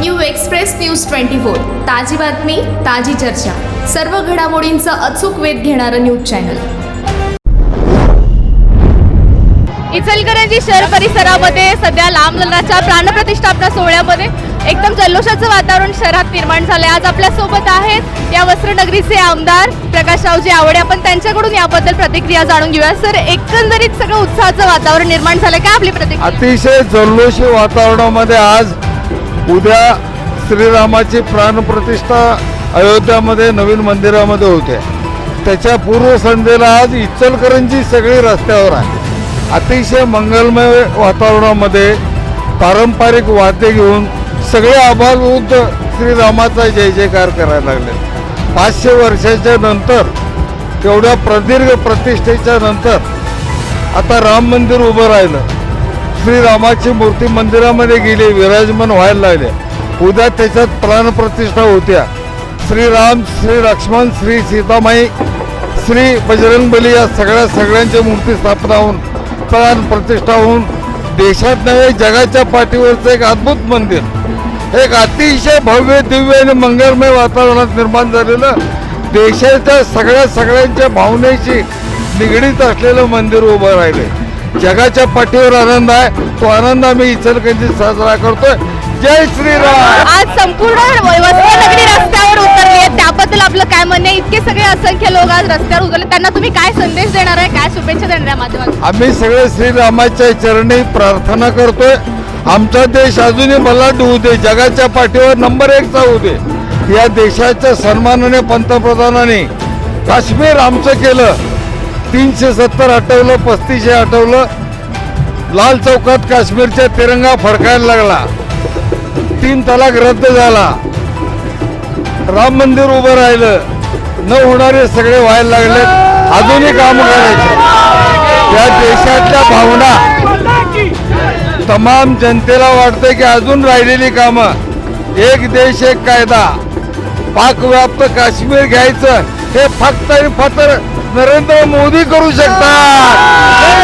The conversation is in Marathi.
New express news twenty four. ताजी बातमी ताजी चर्चा. सर्व घडामोडींचा अचूक वेध घेणारं न्यूज चॅनल. इचलकरंजी शहर परिसरामध्ये सध्या लांब लढाच्या प्राणप्रतिष्ठापना सोहळ्यामध्ये एकदम जल्लोषाचं वातावरण शहरात निर्माण झालंय. आज आपल्यासोबत आहेत या वस्त्रनगरीचे आमदार प्रकाशरावजी आवडे. आपण त्यांच्याकडून याबद्दल प्रतिक्रिया जाणून घेऊया. सर एकंदरीत सगळं उत्साहाचं वातावरण निर्माण झालंय. काय आपली प्रतिक्रिया? अतिशय जल्लोषी वातावरणामध्ये आज उद्या श्रीरामाची प्राणप्रतिष्ठा अयोध्यामध्ये नवीन मंदिरामध्ये होते. त्याच्या पूर्वसंध्येला आज इचलकरंजी सगळी रस्त्यावर आहे. अतिशय मंगलमय वातावरणामध्ये पारंपरिक वाद्य घेऊन सगळे आभारवृद्ध श्रीरामाचा जय जयकार करायला लागले. पाचशे वर्षाच्या नंतर तेवढ्या प्रदीर्घ प्रतिष्ठेच्या नंतर आता राम मंदिर उभं राहिलं. श्रीरामाची मूर्ती मंदिरामध्ये गेली विराजमान व्हायला लागले. उद्या त्याच्यात प्राणप्रतिष्ठा होत्या. श्रीराम श्री लक्ष्मण श्री सीतामाई श्री बजरंगबली या सगळ्या सगळ्यांच्या मूर्ती स्थापना होऊन प्राण प्रतिष्ठा होऊन देशात नव्हे जगाच्या पाठीवरचं एक अद्भुत मंदिर. एक अतिशय भव्य दिव्य आणि मंगलमय वातावरणात निर्माण झालेलं देशाच्या सगळ्या सगळ्यांच्या भावनेशी निगडीत असलेलं मंदिर उभं राहिले जगाच्या पाठीवर आनंद आहे. तो आनंद आम्ही इचलकरंजीत साजरा करतोय. जय श्रीराम. आज संपूर्ण वस्त्रनगरी रस्त्यावर उतरली आहे. त्याबद्दल आपलं काय म्हणणं आहे? इतके सगळे असंख्य लोक आज रस्त्यावर उतरले. त्यांना तुम्ही काय संदेश देणार आहे? काय शुभेच्छा देणार आहे माध्यमातून? आम्ही सगळे श्रीरामाच्या चरणी प्रार्थना करतोय. आमचा देश अजूनही बलाढ्य होऊ दे. जगाच्या पाठीवर नंबर एकचा होऊ दे. या देशाच्या सन्मानाने पंतप्रधानांनी काश्मीर आमचं केलं. तीनशे सत्तर हटवलं पस्तीसशे हटवलं. लाल चौकात काश्मीरच्या तिरंगा फडकायला लागला. तीन तलाक रद्द झाला. राम मंदिर उभं राहिलं. न होणारे सगळे व्हायला लागले. अजूनही काम करायचे. या देशातल्या भावना तमाम जनतेला वाटतंय की अजून राहिलेली कामं. एक देश एक कायदा. पाकव्याप्त काश्मीर घ्यायचं. हे फक्त आणि फक्त नरेंद्र मोदी करू शकतात.